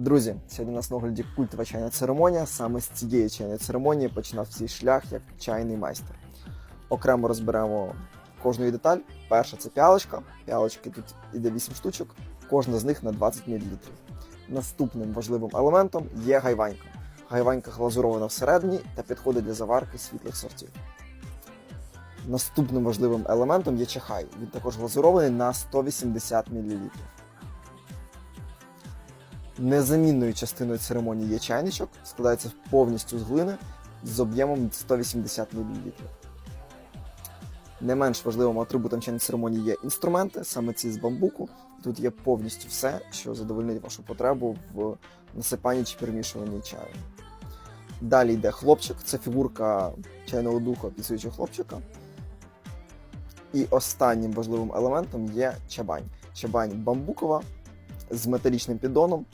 Друзі, сьогодні у нас на огляді культова чайна церемонія. Саме з цієї чайної церемонії починав свій шлях як чайний майстер. Окремо розберемо кожну її деталь. Перша це піалочка. Піалочки тут іде 8 штучок, кожна з них на 20 мл. Наступним важливим елементом є гайванька. Гайванька глазурована всередині та підходить для заварки світлих сортів. Наступним важливим елементом є чахай. Він також глазурований на 180 мл. Незамінною частиною церемонії є чайничок, складається повністю з глини з об'ємом 180 мл. Не менш важливим атрибутом чайної церемонії є інструменти, саме ці з бамбуку. Тут є повністю все, що задовольнить вашу потребу в насипанні чи перемішуванні чаю. Далі йде хлопчик, це фігурка чайного духа підсвічого хлопчика. І останнім важливим елементом є чабань. Чабань бамбукова з металічним піддоном,